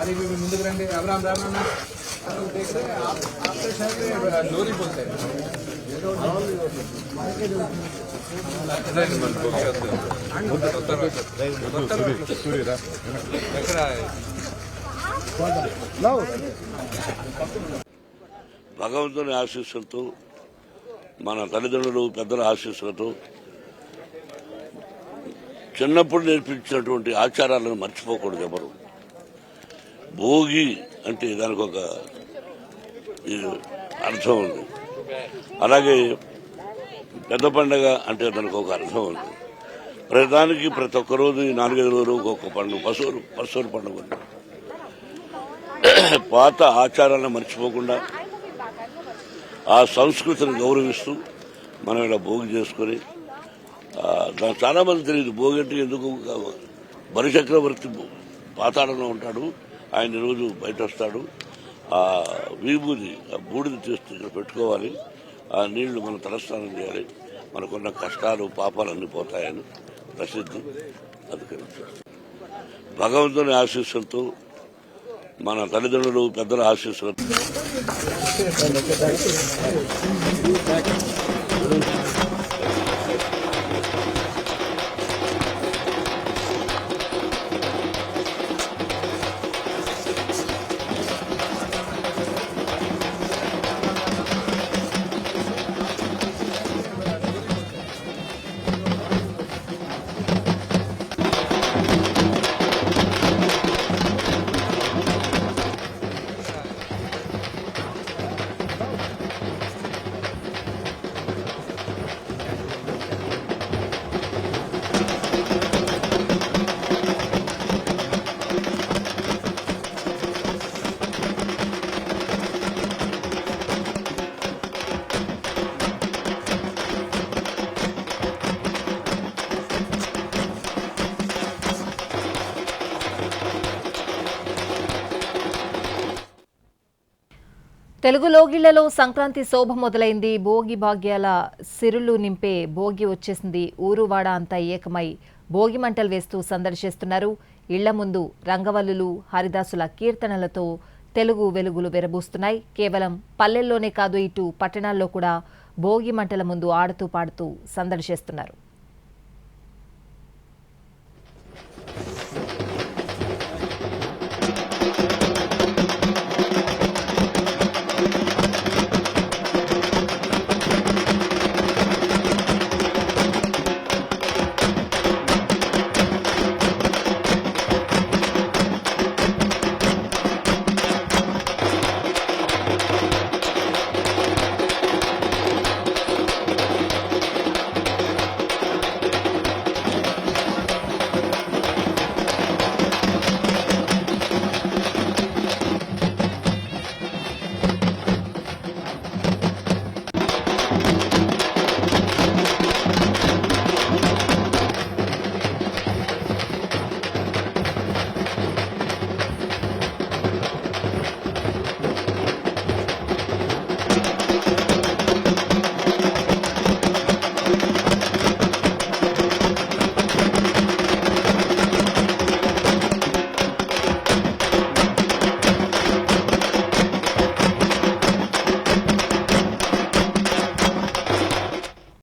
ముందుకు రండి. భగవంతుని ఆశీస్సులతో మన తల్లిదండ్రులు పెద్దల ఆశీస్సులతో చిన్నప్పుడు నేర్పించినటువంటి ఆచారాలను మర్చిపోకూడదు ఎవరు. భోగి అంటే దానికి ఒక అర్థం ఉంది. అలాగే పెద్ద పండగ అంటే దానికి ఒక అర్థం ఉంది. ప్రతిదానికి ప్రతి ఒక్క రోజు ఈ నాలుగైదు రోజులు ఒక్కొక్క పండుగ పశువులు పశువుల పండుగ ఉంది. పాత ఆచారాలను మర్చిపోకుండా ఆ సంస్కృతిని గౌరవిస్తూ మనం ఇలా భోగి చేసుకొని ఆ, చాలా మంది తెలియదు భోగి అంటే ఎందుకు? బలిచక్రవర్తి పాతాళంలో ఉంటాడు. ఆయన ఈరోజు రోజు బయట వస్తాడు ఆ విభూది ఆ బూడిద తీస్తూ ఇక్కడ పెట్టుకోవాలి. ఆ నీళ్ళు మనం తలస్నానం చేయాలి. మనకున్న కష్టాలు పాపాలు అన్ని పోతాయని ప్రసిద్ధి. అందుకని భగవంతుని ఆశీస్సులతో మన తల్లిదండ్రులు పెద్దల ఆశీస్సులతో. తెలుగు లోగిళ్ళలో సంక్రాంతి శోభ మొదలైంది. భోగి భాగ్యాల సిరులు నింపే భోగి వచ్చేసింది. ఊరువాడ అంతా ఏకమై భోగి మంటలు వేస్తూ సందడి చేస్తున్నారు ఇళ్ళ ముందు రంగవల్లులు హరిదాసుల కీర్తనలతో తెలుగు వెలుగులు వెరబూస్తున్నాయి. కేవలం పల్లెల్లోనే కాదు ఇటు పట్టణాల్లో కూడా భోగి మంటల ముందు ఆడుతూ పాడుతూ సందడి చేస్తున్నారు